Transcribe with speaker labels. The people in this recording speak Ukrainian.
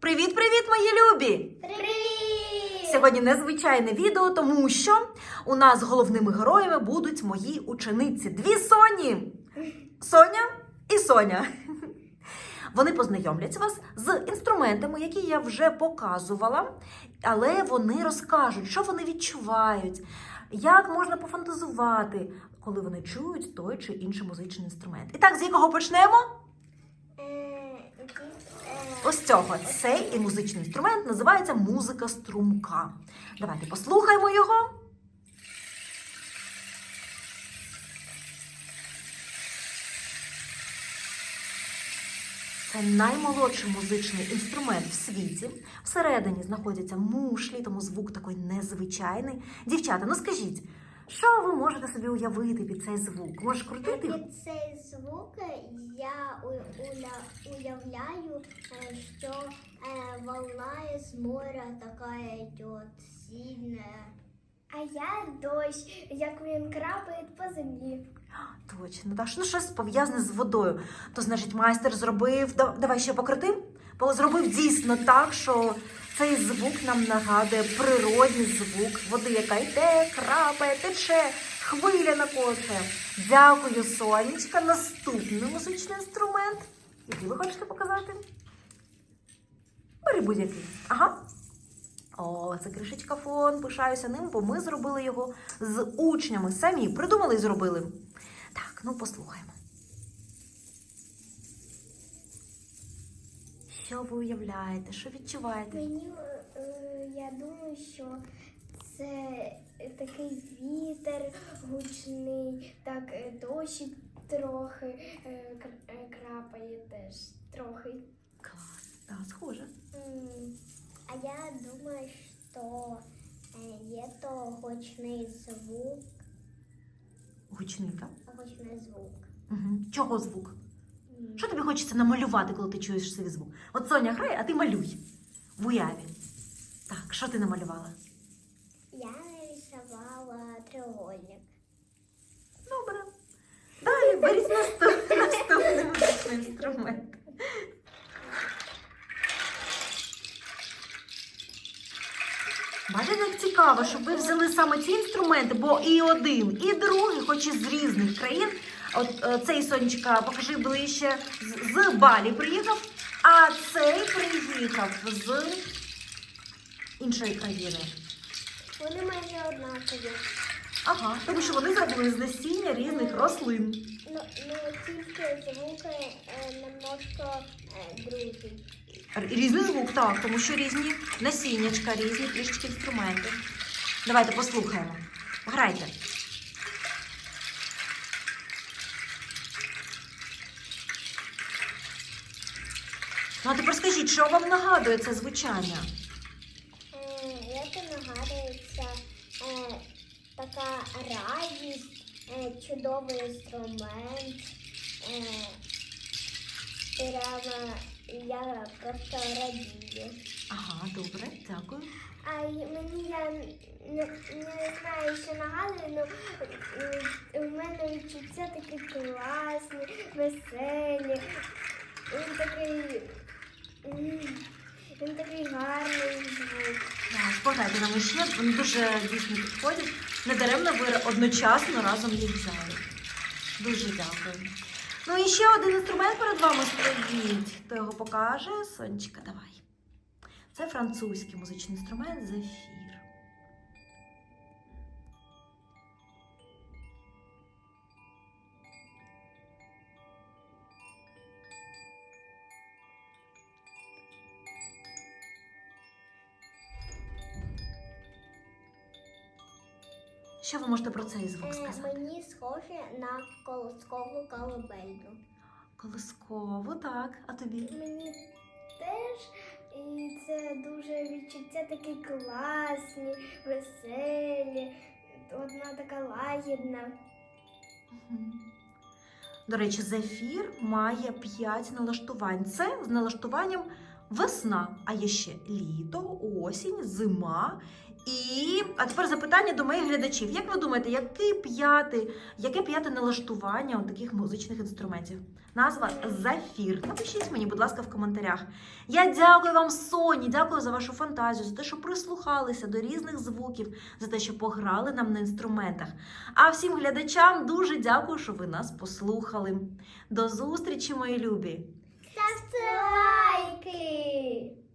Speaker 1: Привіт-привіт, мої любі!
Speaker 2: Привіт!
Speaker 1: Сьогодні незвичайне відео, тому що у нас головними героями будуть мої учениці. Дві Соні! Соня і Соня. Вони познайомлять вас з інструментами, які я вже показувала, але вони розкажуть, що вони відчувають, як можна пофантазувати, коли вони чують той чи інший музичний інструмент. І так, з якого почнемо? Ось цього. Цей і музичний інструмент називається музика струмка. Давайте послухаймо його. Це наймолодший музичний інструмент в світі. Всередині знаходяться мушлі, тому звук такий незвичайний. Дівчата, ну скажіть, що ви можете собі уявити під цей звук? Можеш крутити?
Speaker 2: Під цей звук я уявляю, е, що е, волна з моря така йде сильна. А я дощ, як він крапає по землі.
Speaker 1: Точно, так, ну щось пов'язане з водою. То, значить, майстер зробив. Давай ще покрити. Бо зробив дійсно так, що цей звук нам нагадує природний звук води, яка йде, крапає, тече, хвиля накочує. Дякую, сонечка. Наступний музичний інструмент. Який ви хочете показати? Бери будь-який. Ага. О, це кришечка фон. Пишаюся ним, бо ми зробили його з учнями. Самі придумали і зробили. Так, ну послухаємо. Що ви уявляєте? Що відчуваєте?
Speaker 2: Мені е, я думаю, що це такий вітер гучний, так е, дощик трохи е, кр- крапає теж трохи.
Speaker 1: Клас, так, схоже.
Speaker 2: А я думаю, що є то гучний звук,
Speaker 1: Гучний, так?
Speaker 2: гучний звук.
Speaker 1: Угу. Чого звук? Що тобі хочеться намалювати, коли ти чуєш цей звук? От Соня грає, а ти малюй в уяві. Так, що ти намалювала?
Speaker 2: Я нарисувала треугольник.
Speaker 1: Добре. Далі беріть наступ- наступний музичний інструмент. Бачите, як цікаво, щоб ви взяли саме ці інструменти, бо і один, і другий, хоч і з різних країн. От е, цей сонечка, покажи ближче, з, Балі приїхав, а цей приїхав з іншої країни.
Speaker 2: Вони майже однакові.
Speaker 1: Ага, тому що вони зробили з насіння різних рослин.
Speaker 2: Ну, ну тільки звуки е, немножко е.
Speaker 1: Різний звук, так, тому що різні насіннячка, різні трішечки інструменти. Давайте послухаємо. Грайте. Ну, а тепер скажіть, що вам нагадує це звучання?
Speaker 2: Е, Це нагадується е, така радість, е, чудовий інструмент. Е, прямо я просто радію.
Speaker 1: Ага, добре, дякую.
Speaker 2: А мені я не, не знаю, що нагадує, але у мене відчуття такі класні, веселі. Він такий. Він такий гарний звук.
Speaker 1: Так, Пограйте на іще, вони дуже дійсно підходять. Недаремно ви одночасно разом їх взяли. Дуже дякую. Ну і ще один інструмент перед вами стоїть. Хто його покаже? Сонечка, давай. Це французький музичний інструмент зефір. Що ви можете про цей звук
Speaker 2: Е,
Speaker 1: сказати?
Speaker 2: Мені схоже на колоскову колыбельну.
Speaker 1: Колисково, так. А тобі?
Speaker 2: Мені теж і це дуже відчуття такі класні, веселі. Вона така лагідна.
Speaker 1: До речі, зефір має 5 налаштувань. Це з налаштуванням весна, а є ще літо, осінь, зима. І а тепер запитання до моїх глядачів. Як ви думаєте, який п'ятий, яке п'яте налаштування у таких музичних інструментів? Назва Зафір. Напишіть мені, будь ласка, в коментарях. Я дякую вам, Соні, дякую за вашу фантазію, за те, що прислухалися до різних звуків, за те, що пограли нам на інструментах. А всім глядачам дуже дякую, що ви нас послухали. До зустрічі, мої любі!
Speaker 2: Ставте лайки!